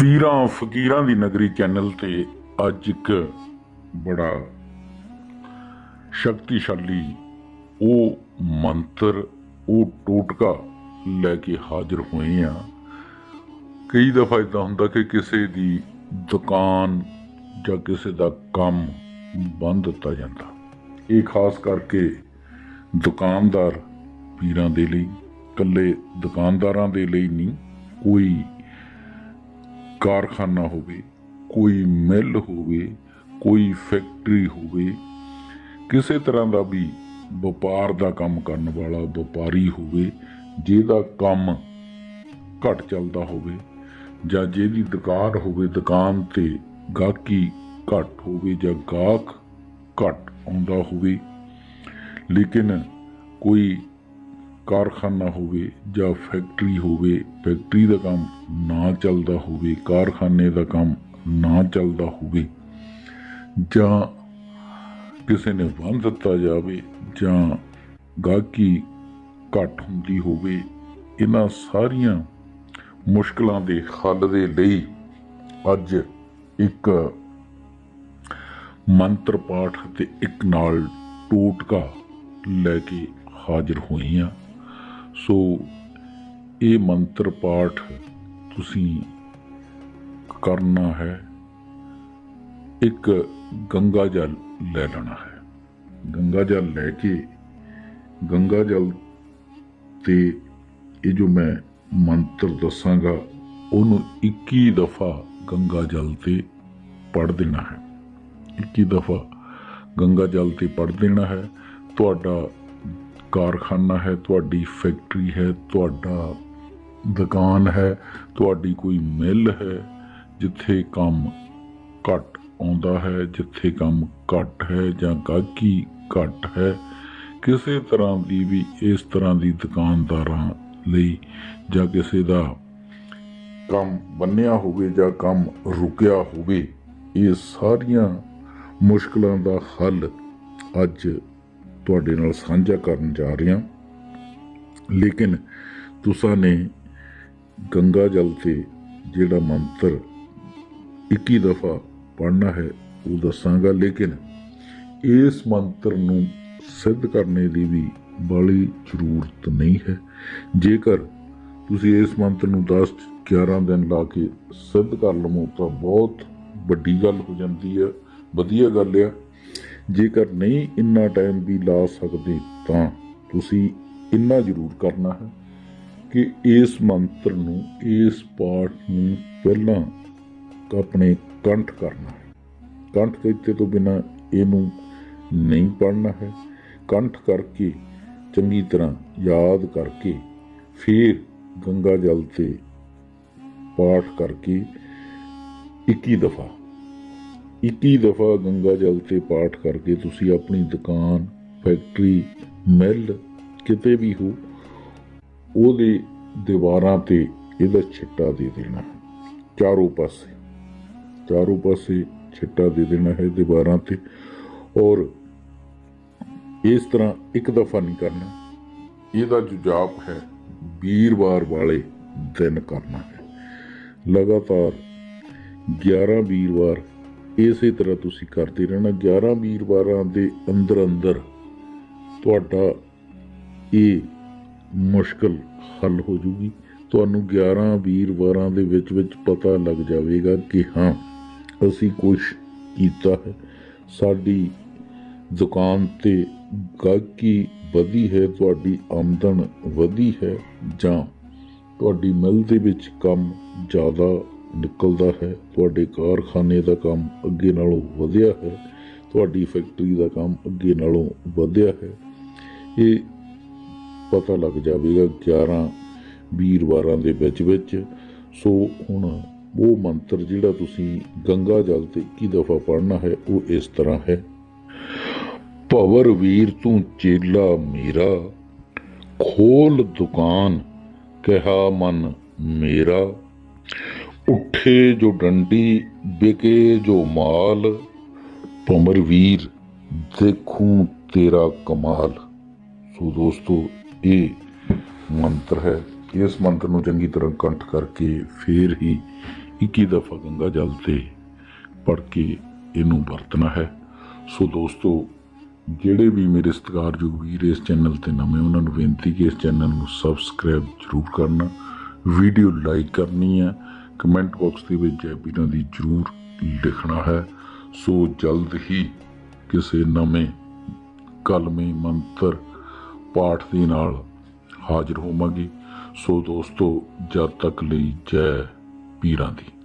ਪੀਰਾਂ ਫਕੀਰਾਂ ਦੀ ਨਗਰੀ ਚੈਨਲ ਤੇ ਅੱਜ ਇੱਕ ਬੜਾ ਸ਼ਕਤੀਸ਼ਾਲੀ, ਉਹ ਮੰਤਰ, ਉਹ ਟੋਟਕਾ ਲੈ ਕੇ ਹਾਜ਼ਰ ਹੋਏ ਆ। ਕਈ ਦਫਾ ਇਦਾਂ ਹੁੰਦਾ ਕਿ ਕਿਸੇ ਦੀ ਦੁਕਾਨ ਜਾਂ ਕਿਸੇ ਦਾ ਕੰਮ ਬੰਦ ਦਿੱਤਾ ਜਾਂਦਾ। ਇਹ ਖਾਸ ਕਰਕੇ ਦੁਕਾਨਦਾਰ ਪੀਰਾਂ ਦੇ ਲਈ, ਇਕੱਲੇ ਦੁਕਾਨਦਾਰਾਂ ਦੇ ਲਈ ਨਹੀਂ, ਕੋਈ ਕਾਰਖਾਨਾ ਹੋਵੇ, ਕੋਈ ਮਿੱਲ ਹੋਵੇ, ਕੋਈ ਫੈਕਟਰੀ ਹੋਵੇ, ਕਿਸੇ ਤਰ੍ਹਾਂ ਦਾ ਵੀ ਵਪਾਰ ਦਾ ਕੰਮ ਕਰਨ ਵਾਲਾ ਵਪਾਰੀ ਹੋਵੇ, ਜਿਹਦਾ ਕੰਮ ਘੱਟ ਚੱਲਦਾ ਹੋਵੇ ਜਾਂ ਜਿਹਦੀ ਦੁਕਾਨ ਹੋਵੇ, ਦੁਕਾਨ ਤੇ ਗਾਹਕੀ ਘੱਟ ਹੋਵੇ ਜਾਂ ਗਾਹਕ ਘੱਟ ਆਉਂਦਾ ਹੋਵੇ, ਲੇਕਿਨ ਕੋਈ ਕਾਰਖਾਨਾ ਹੋਵੇ ਜਾਂ ਫੈਕਟਰੀ ਹੋਵੇ, ਫੈਕਟਰੀ ਦਾ ਕੰਮ ਨਾ ਚੱਲਦਾ ਹੋਵੇ, ਕਾਰਖਾਨੇ ਦਾ ਕੰਮ ਨਾ ਚੱਲਦਾ ਹੋਵੇ, ਜਾਂ ਕਿਸੇ ਨੇ ਬੰਦ ਦਿੱਤਾ ਜਾਵੇ, ਜਾਂ ਗਾਹਕੀ ਘੱਟ ਹੁੰਦੀ ਹੋਵੇ, ਇਹਨਾਂ ਸਾਰੀਆਂ ਮੁਸ਼ਕਲਾਂ ਦੇ ਹੱਲ ਦੇ ਲਈ ਅੱਜ ਇੱਕ ਮੰਤਰ ਪਾਠ ਤੇ ਇੱਕ ਨਾਲ ਟੋਟਕਾ ਲੈ ਕੇ ਹਾਜ਼ਰ ਹੋਈ ਹਾਂ। ਸੋ ਇਹ ਮੰਤਰ ਪਾਠ ਤੁਸੀਂ ਕਰਨਾ ਹੈ। ਇੱਕ ਗੰਗਾ ਜਲ ਲੈ ਲੈਣਾ ਹੈ। ਗੰਗਾ ਜਲ ਲੈ ਕੇ ਗੰਗਾ ਜਲ ਤੇ ਇਹ ਜੋ ਮੈਂ ਮੰਤਰ ਦੱਸਾਂਗਾ, ਉਹਨੂੰ 21 ਦਫਾ ਗੰਗਾ ਜਲ ਤੇ ਪੜ ਦੇਣਾ ਹੈ। 21 ਦਫਾ ਗੰਗਾ ਜਲ ਤੇ ਪੜ ਦੇਣਾ ਹੈ। ਤੁਹਾਡਾ ਕਾਰਖਾਨਾ ਹੈ, ਤੁਹਾਡੀ ਫੈਕਟਰੀ ਹੈ, ਤੁਹਾਡਾ ਦੁਕਾਨ ਹੈ, ਤੁਹਾਡੀ ਕੋਈ ਮਿੱਲ ਹੈ, ਜਿੱਥੇ ਕੰਮ ਘੱਟ ਆਉਂਦਾ ਹੈ, ਜਿੱਥੇ ਕੰਮ ਘੱਟ ਹੈ ਜਾਂ ਗਾਹਕੀ ਘੱਟ ਹੈ, ਕਿਸੇ ਤਰ੍ਹਾਂ ਦੀ ਵੀ ਇਸ ਤਰ੍ਹਾਂ ਦੀ ਦੁਕਾਨਦਾਰਾਂ ਲਈ ਜਾਂ ਕਿਸੇ ਦਾ ਕੰਮ ਬੰਨਿਆ ਹੋਵੇ ਜਾਂ ਕੰਮ ਰੁਕਿਆ ਹੋਵੇ, ਇਹ ਸਾਰੀਆਂ ਮੁਸ਼ਕਲਾਂ ਦਾ ਹੱਲ ਅੱਜ ਤੁਹਾਡੇ ਨਾਲ ਸਾਂਝਾ ਕਰਨ ਜਾ ਰਿਹਾ। ਲੇਕਿਨ ਤੁਸਾਂ ਨੇ ਗੰਗਾ ਜਲ ਤੇ ਜਿਹੜਾ ਮੰਤਰ 21 ਦਫਾ ਪੜਨਾ ਹੈ, ਉਹ ਦੱਸਾਂਗਾ। ਲੇਕਿਨ ਇਸ ਮੰਤਰ ਨੂੰ ਸਿੱਧ ਕਰਨੇ ਦੀ ਵੀ ਬੜੀ ਜ਼ਰੂਰਤ ਨਹੀਂ ਹੈ। ਜੇਕਰ ਤੁਸੀਂ ਇਸ ਮੰਤਰ ਨੂੰ 10 11 ਦਿਨ ਲਾ ਕੇ ਸਿੱਧ ਕਰ ਲਵੋ, ਤਾਂ ਬਹੁਤ ਵੱਡੀ ਗੱਲ ਹੋ ਜਾਂਦੀ ਹੈ। ਵਧੀਆ ਗੱਲ ਆ। ਜੇਕਰ ਨਹੀਂ ਇੰਨਾ ਟਾਈਮ ਵੀ ਲਾ ਸਕਦੇ ਤਾਂ ਤੁਸੀਂ ਇੰਨਾ ਜ਼ਰੂਰ ਕਰਨਾ ਹੈ ਕਿ ਇਸ ਮੰਤਰ ਨੂੰ, ਇਸ ਪਾਠ ਨੂੰ ਪਹਿਲਾਂ ਆਪਣੇ ਕੰਠ ਕਰਨਾ ਹੈ। ਕੰਠ ਕੀਤੇ ਤੋਂ ਬਿਨਾ ਇਹਨੂੰ ਨਹੀਂ ਪੜਨਾ ਹੈ। ਕੰਠ ਕਰਕੇ ਚੰਗੀ ਤਰ੍ਹਾਂ ਯਾਦ ਕਰਕੇ ਫਿਰ ਗੰਗਾ ਜਲ ਤੇ ਪਾਠ ਕਰਕੇ 21 ਦਫਾ 21 ਦਫਾ ਗੰਗਾ ਜਲ ਤੇ ਪਾਠ ਕਰਕੇ ਤੁਸੀਂ ਆਪਣੀ ਦੁਕਾਨ, ਫੈਕਟਰੀ, ਮਿੱਲ ਕਿਤੇ ਵੀ ਹੋ, ਉਹਦੇ ਦੀਵਾਰਾਂ ਤੇ ਇਹਦਾ ਛਿੱਟਾ ਦੇ ਦੇਣਾ ਚਾਰੋਂ ਪਾਸੇ ਚਾਰੋਂ ਪਾਸੇ ਛਿੱਟਾ ਦੇ ਦੇਣਾ ਹੈ ਦੀਵਾਰਾਂ ਤੇ ਔਰ ਇਸ ਤਰ੍ਹਾਂ ਇੱਕ ਦਫਾ ਨਹੀਂ ਕਰਨਾ। ਇਹਦਾ ਜੋ ਜਾਪ ਹੈ, ਵੀਰਵਾਰ ਵਾਲੇ ਦਿਨ ਕਰਨਾ ਹੈ। ਲਗਾਤਾਰ 11 ਵੀਰਵਾਰ ਇਸੇ ਤਰ੍ਹਾਂ ਤੁਸੀਂ ਕਰਦੇ ਰਹਿਣਾ। 11 ਵੀਰਵਾਰਾਂ ਦੇ ਅੰਦਰ ਅੰਦਰ ਤੁਹਾਡਾ ਇਹ ਮੁਸ਼ਕਲ ਹੱਲ ਹੋ ਜੂਗੀ। ਤੁਹਾਨੂੰ 11 ਵੀਰਵਾਰਾਂ ਦੇ ਵਿੱਚ ਵਿੱਚ ਪਤਾ ਲੱਗ ਜਾਵੇਗਾ ਕਿ ਹਾਂ, ਅਸੀਂ ਕੁਝ ਕੀਤਾ ਹੈ। ਸਾਡੀ ਦੁਕਾਨ ਤੇ ਗਾਹਕੀ ਵਧੀ ਹੈ, ਤੁਹਾਡੀ ਆਮਦਨ ਵਧੀ ਹੈ ਜਾਂ ਤੁਹਾਡੀ ਮਿਲ ਦੇ ਵਿੱਚ ਕੰਮ ਜ਼ਿਆਦਾ ਨਿਕਲਦਾ ਹੈ, ਤੁਹਾਡੇ ਕਾਰਖਾਨੇ ਦਾ ਕੰਮ ਅੱਗੇ ਨਾਲੋਂ ਵਧਿਆ ਹੈ, ਤੁਹਾਡੀ ਫੈਕਟਰੀ ਦਾ ਕੰਮ ਅੱਗੇ ਨਾਲੋਂ ਵਧਿਆ ਹੈ। ਇਹ ਪਤਾ ਲੱਗ ਜਾਵੇਗਾ 11 ਵੀਰਵਾਰਾਂ ਦੇ ਵਿੱਚ ਵਿੱਚ। ਸੋ ਹੁਣ ਉਹ ਮੰਤਰ ਜਿਹੜਾ ਤੁਸੀਂ ਗੰਗਾ ਜਲ ਤੇ 21 ਦਫਾ ਪੜ੍ਹਨਾ ਹੈ, ਉਹ ਇਸ ਤਰ੍ਹਾਂ ਹੈ। ਭਵਰ ਵੀਰ ਤੂੰ ਚੇਲਾ ਮੇਰਾ, ਖੋਲ ਦੁਕਾਨ, ਕਿਹਾ ਮਨ ਮੇਰਾ। ਉੱਠੇ ਜੋ ਡੰਡੀ, ਵਿਕੇ ਜੋ ਮਾਲ, ਭਮਰ ਵੀਰ, ਦੇਖੂੰ ਤੇਰਾ ਕਮਾਲ। ਸੋ ਦੋਸਤੋ, ਇਹ ਮੰਤਰ ਹੈ। ਇਸ ਮੰਤਰ ਨੂੰ ਚੰਗੀ ਤਰ੍ਹਾਂ ਕੰਠ ਕਰਕੇ ਫੇਰ ਹੀ 21 ਦਫਾ ਗੰਗਾ ਜਲ ਤੇ ਪੜ ਕੇ ਇਹਨੂੰ ਵਰਤਣਾ ਹੈ। ਸੋ ਦੋਸਤੋ, ਜਿਹੜੇ ਵੀ ਮੇਰੇ ਸਤਿਕਾਰਯੋਗ ਵੀਰ ਇਸ ਚੈਨਲ ਤੇ ਨਵੇਂ, ਉਹਨਾਂ ਨੂੰ ਬੇਨਤੀ ਕਿ ਇਸ ਚੈਨਲ ਨੂੰ ਸਬਸਕ੍ਰਾਈਬ ਜ਼ਰੂਰ ਕਰਨਾ। ਵੀਡੀਓ ਲਾਈਕ ਕਰਨੀ ਹੈ। ਕਮੈਂਟ ਬਾਕਸ ਦੇ ਵਿੱਚ ਜੈ ਪੀਰਾਂ ਦੀ ਜ਼ਰੂਰ ਲਿਖਣਾ ਹੈ। ਸੋ ਜਲਦ ਹੀ ਕਿਸੇ ਨਵੇਂ ਕਲਮੇ ਮੰਤਰ ਪਾਠ ਦੇ ਨਾਲ ਹਾਜ਼ਰ ਹੋਵਾਂਗੇ। ਸੋ ਦੋਸਤੋ, ਜਦ ਤੱਕ ਲਈ ਜੈ ਪੀਰਾਂ ਦੀ।